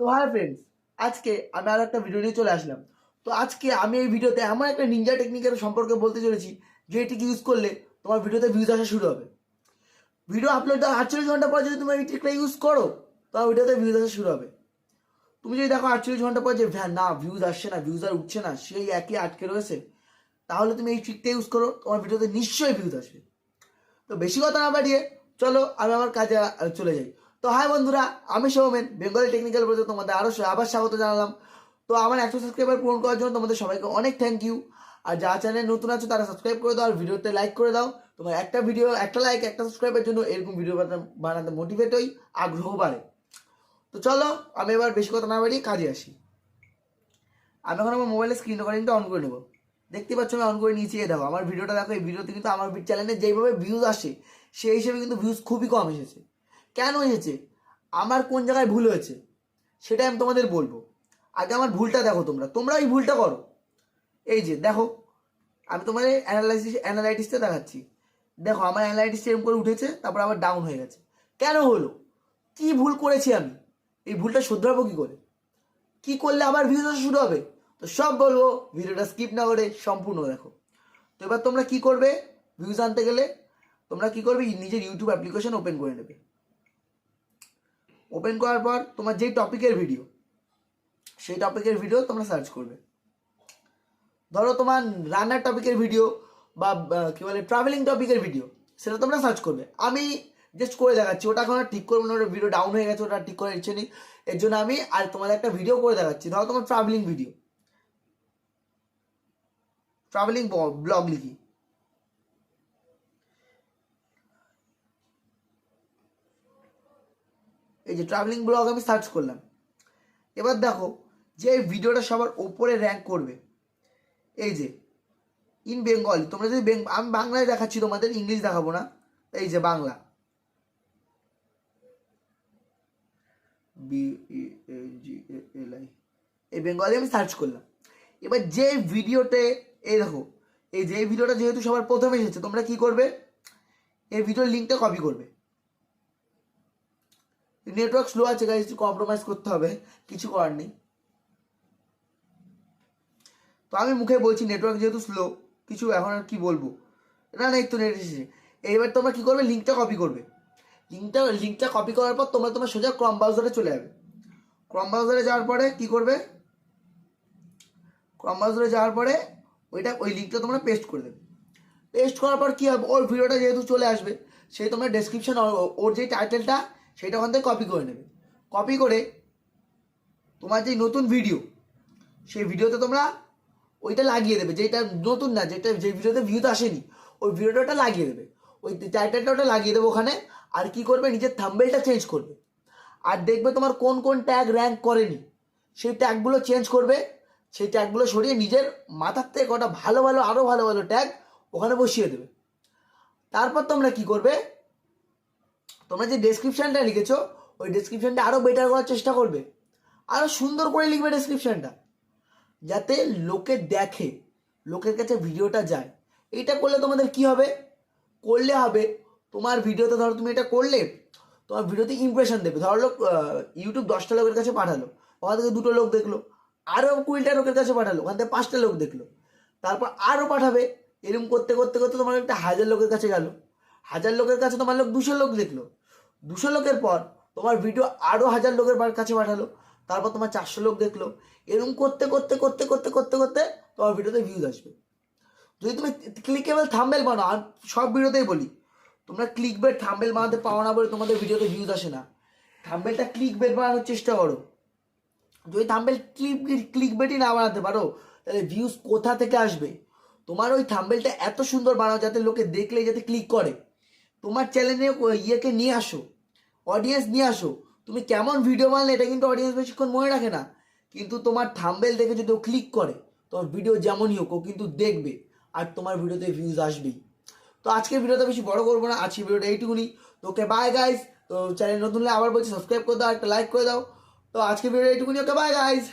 তো hi friends আজকে আমি আর একটা ভিডিও নিয়ে চলে আসলাম। তো আজকে আমি এই ভিডিওতে এমন একটা নিনজা টেকনিকের সম্পর্কে বলতে চলেছি যে এটিকে ইউজ করলে তোমার ভিডিওতে ভিউজ আসা শুরু হবে। ভিডিও আপলোড দেওয়ার আটচল্লিশ ঘণ্টা পর যদি তুমি এই ট্রিকটা ইউজ করো, তোমার ভিডিওতে ভিউজ আসা শুরু হবে। তুমি যদি দেখো আটচল্লিশ ঘণ্টা পর যে না ভিউজ আসছে না ভিউজ আর উঠছে না, সেই একই আটকে রয়েছে, তাহলে তুমি এই ট্রিকটা ইউজ করো, তোমার ভিডিওতে নিশ্চয়ই ভিউজ আসবে। তো বেশি কথা না বাড়িয়ে, চলো আমি আমার কাজে চলে যাই। তো হাই বন্ধুরা, আমি সৌমেন বেঙ্গলি টেকনিক্যাল বলতে তোমাদের আরও আবার স্বাগত জানালাম। তো আমার একশো সাবস্ক্রাইবার পূরণ করার জন্য তোমাদের সবাইকে অনেক থ্যাংক ইউ আর যারা চ্যানেল নতুন আছে, তারা সাবস্ক্রাইব করে দাও আর ভিডিওতে লাইক করে দাও। তোমার একটা ভিডিও একটা লাইক একটা সাবস্ক্রাইবের জন্য এরকম ভিডিও বানাতে মোটিভেট হই, আগ্রহ বাড়ে। তো চলো, আমি এবার বেশি কথা না বাড়িয়ে কাজে আসি। আমি এখন আমার মোবাইলের স্ক্রিন রেকর্ডিংটা অন করে নেব। দেখতে পাচ্ছ আমি অন করে এই দেখো, আমার ভিডিওটা দেখো, এই ভিডিওতে কিন্তু আমার চ্যানেলে যেইভাবে ভিউজ আসে, সেই হিসেবে কিন্তু ভিউজ খুবই কম এসেছে। কেন হয়েছে আমার কোন জায়গায় ভুল হয়েছে? সেটা আমি তোমাদের বলব। আগে আমার ভুলটা দেখো তোমরা। তোমরা এই ভুলটা করো। এই যে, দেখো, আমি তোমাদের অ্যানালাইসিস অ্যানালাইটিসটা দেখাচ্ছি। দেখো, আমার অ্যানালাইটিসটা এরকম করে উঠেছে, তারপর আবার ডাউন হয়ে গেছে। কেন হলো? কি ভুল করেছি আমি? এই ভুলটা শুধরাবো কি করে? কি করলে আবার আসা শুরু হবে? তো সব বলব, ভিডিওটা স্কিপ না করে সম্পূর্ণ দেখো। তো এবার তোমরা কি করবে? ভিউজ আনতে গেলে তোমরা কি করবে? নিজের ইউটিউব অ্যাপ্লিকেশন ওপেন করে নেবে। ওপেন করার পর তোমার যেই টপিকের ভিডিও সেই টপিকের ভিডিও তোমরা সার্চ করবে। ধরো তোমার রান্নার টপিকের ভিডিও বা কি বলে ট্রাভেলিং টপিকের ভিডিও সেটা তোমরা সার্চ করবে। আমি জাস্ট করে দেখাচ্ছি, ওটা এখন ঠিক করব না, ওটা ভিডিও ডাউন হয়ে গেছে, ওটা ঠিক করে ইচ্ছে নেই। এর জন্য আমি আর তোমাদের একটা ভিডিও করে দেখাচ্ছি। ধরো তোমার ট্রাভেলিং ভিডিও ট্রাভেলিং ব্লগ লিখি। এই যে ট্রাভেলিং ব্লগ আমি সার্চ করলাম। এবার দেখো, যে ভিডিওটা সবার ওপরে র্যাঙ্ক করবে, এই যে ইন বেঙ্গল তোমরা যদি আমি বাংলায় দেখাচ্ছি তোমাদের ইংলিশ দেখাবো না, এই যে বাংলা। বি জি আই এই বেঙ্গলি আমি সার্চ করলাম। এবার যে ভিডিওতে এই দেখো, এই যে ভিডিওটা যেহেতু সবার প্রথমে এসেছে, তোমরা কি করবে? এই ভিডিওর লিঙ্কটা কপি করবে। নেটওয়ার্ক স্লো আছে গাইজ একটু কম্প্রোমাইজ করতে হবে। কিছু করার নেই। তো আমি মুখে বলছি নেটওয়ার্ক যেহেতু স্লো কিছু এখন আর কি বলব? না না তো নেট এসেছে এইবার তোমরা কি করবে? লিঙ্কটা কপি করবে। লিঙ্কটা লিঙ্কটা কপি করার পর তোমরা তোমার সোজা ক্রম ব্রাউজারে চলে যাবে। ক্রম ব্রাউজারে যাওয়ার পরে কি করবে? ক্রম ব্রাউজারে যাওয়ার পরে ওইটা, ওই লিঙ্কটা তোমরা পেস্ট করে দেবে। পেস্ট করার পর কী হবে? ওর ভিডিওটা যেহেতু চলে আসবে, সেই তোমরা ডেসক্রিপশন ওর যে টাইটেলটা সেটা ওখান থেকে কপি করে নেবে। কপি করে তোমার যে নতুন ভিডিও সেই ভিডিওতে তোমরা ওইটা লাগিয়ে দেবে। যেটা নতুন না, যেটা যে ভিডিওতে ভিউতে আসেনি, ওই ভিডিওটা ওটা লাগিয়ে দেবে। ওই টাইটেলটা ওটা লাগিয়ে দেবে ওখানে। আর কি করবে? নিজের থাম্বেলটা চেঞ্জ করবে। আর দেখবে তোমার কোন কোন ট্যাগ র্যাঙ্ক করেনি। সেই ট্যাগগুলো চেঞ্জ করবে। সেই ট্যাগগুলো সরিয়ে নিজের মাথার থেকে কটা ভালো ভালো আরও ভালো ভালো ট্যাগ ওখানে বসিয়ে দেবে। তারপর তোমরা কি করবে? তোমরা যে ডেসক্রিপশনটা লিখেছো, ওই ডেসক্রিপশনটা আরও বেটার করার চেষ্টা করবে। আরও সুন্দর করে লিখবে ডেসক্রিপশনটা যাতে লোকে দেখে, লোকের কাছে ভিডিওটা যায়। এইটা করলে তোমাদের কি হবে? করলে হবে, তোমার ভিডিওতে ধরো তুমি এটা করলে, তোমার ভিডিওতে ইমপ্রেশন দেবে। ধরো লোক ইউটিউব দশটা লোকের কাছে পাঠালো, ওখান থেকে দুটো লোক দেখল আরও কুড়িটা লোকের কাছে পাঠালো, ওখান থেকে পাঁচটা লোক দেখল। তারপর আরও পাঠাবে এরকম করতে করতে করতে তোমার একটা হাজার লোকের কাছে গেল। হাজার লোকের কাছে তোমার লোক, দুশো লোক দেখল। দুশো লোকের পর তোমার ভিডিও আরও হাজার লোকের কাছে পাঠালো। তারপর তোমার চারশো লোক দেখল। এরকম করতে করতে করতে করতে করতে করতে তোমার ভিডিওতে ভিউজ আসবে। যদি তুমি ক্লিকেবল থাম্বেল বানাও, আর সব ভিডিওতেই বলি, তোমরা ক্লিক বেট থাম্বেল বানাতে পারো না বলে তোমাদের ভিডিওতে ভিউজ আসে না। থাম্বেলটা ক্লিক বেট বানানোর চেষ্টা করো। যদি থাম্বেল ক্লিক ক্লিক বেটই না বানাতে পারো, তাহলে ভিউজ কোথা থেকে আসবে? তোমার ওই থাম্বেলটা এত সুন্দর বানাও যাতে লোকে দেখলে যাতে ক্লিক করে। তোমার চ্যানেলে ইয়েকে নিয়ে আসো অডিয়েন্স নিয়ে আসো। তুমি কেমন ভিডিও বানালে এটা কিন্তু অডিয়েন্স বেশিক্ষণ মনে রাখে না। কিন্তু তোমার থাম্বেল দেখে যদি ও ক্লিক করে, তোমার ভিডিও যেমনই হোক, ও কিন্তু দেখবে আর তোমার ভিডিওতে ভিউজ আসবেই। তো আজকের ভিডিওটা বেশি বড় করব না, আজকের ভিডিওটা এইটুকুনি। তো ওকে বাই গাইস তো চ্যানেল নতুন হলে আবার বলছি সাবস্ক্রাইব করে দাও, একটা লাইক করে দাও। তো আজকের ভিডিও এইটুকুনি ওকে বাই গাইস